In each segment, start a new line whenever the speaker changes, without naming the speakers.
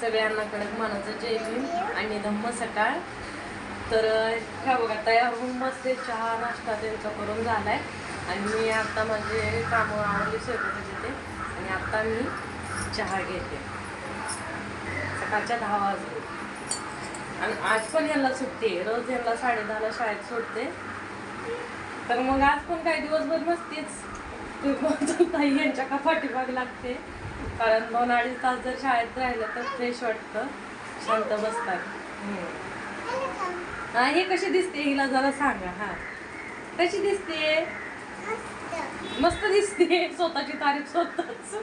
सगळ्यांना कडक मानाचं जय भीम आणि धम्म सकाळ. तर ह्या बघा तयार होऊन मस्त चहा नाश्ता त्यांचा करून झालाय. आणि मी आता माझे कामं आवडली स्वयंपाकाचे ते आणि आत्ता मी चहा घेते. सकाळच्या दहा वाजले. आणि आज पण यांना सुटते रोज यांना साडेदहाला शाळेत सोडते. तर मग आज पण काही दिवसभर मस्तीच तू ताई यांच्या का पाठीमाग लागते? कारण दोन अडीच तास जर शाळेत राहिलं तर फ्रेश वाटतं. शांत बसतात. हा हे कशी दिसते हिला जरा सांगा हा. कशी दिसते मस्त दिसते स्वतःची तारीफ स्वतःच.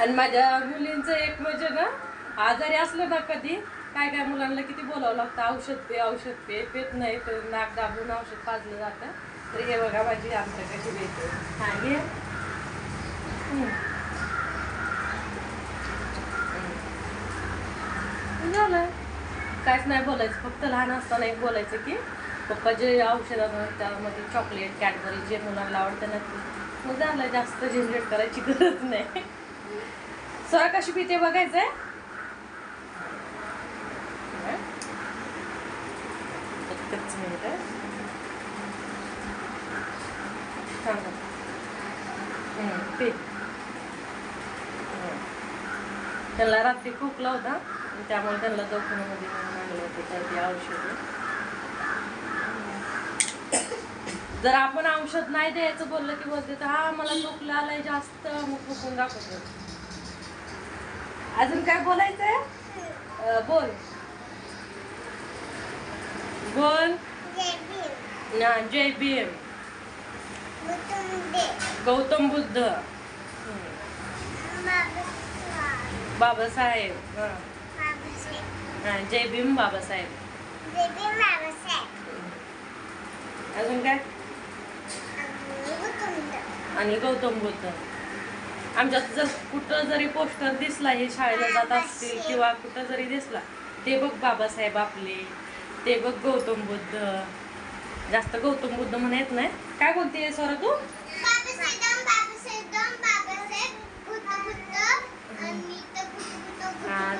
आणि माझ्या मुलींचं एक म्हणजे ना आजारी असलं ना कधी काय काय मुलांना किती बोलावं लागतं औषध पे औषध पे पेत नाही तर नाक दाबून औषध पाजलं जातं. तर हे बघा माझी आमच्या कशी देते हा. झालं. काहीच नाही बोलायचं. फक्त लहान असताना एक बोलायचं की पप्पा जे औषध त्यामध्ये चॉकलेट कॅडबरी जे मुलांना आवडतं ना ते मग झालं. जास्त जनरेट करायची गरज नाही. स्वरा कशी पिते बघायचंय? एकच मिनिट सांगा पी त्यांना रात्री खोकला होता त्यामुळे त्यांना दवाखान्यामध्ये आणलं होतं तर ते औषध. जर आपण औषध नाही द्यायचं बोललं की बोलते तर हा मला खोकला आलाय जास्त मग खोकून दाखवतो. अजून काय बोलायचंय? बोल. बोल. ना जय भीम. गौतम बुद्ध. बाबासाहेब. हा. हा, जय भीम बाबासाहेब. अजून काय? आणि गौतम बुद्ध. आमच्यात जर कुठं जरी पोस्टर दिसला हे शाळेला जात असतील किंवा कुठं जरी दिसला ते बघ बाबासाहेब आपले. ते बघ गौतम बुद्ध. जास्त गौतम बुद्ध म्हणा येत नाही. काय बोलते स्वरा तू? हा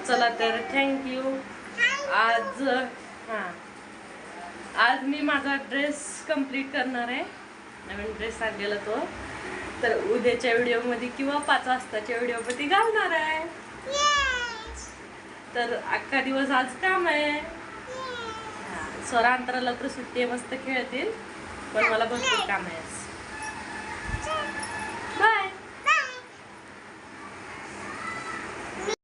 चला तर थँक्यू आज हा. आज मी माझा ड्रेस कंप्लीट करणार आहे. नवीन ड्रेस आणलेला तो. तर उद्याच्या व्हिडिओमध्ये किंवा पाच वाजताच्या व्हिडिओमध्ये घालणार आहे. तर अख्खा दिवस आज काम आहे. हा, स्वरांतराला तर सुट्टी मस्त खेळतील. पण मला भरपूर काम आहे.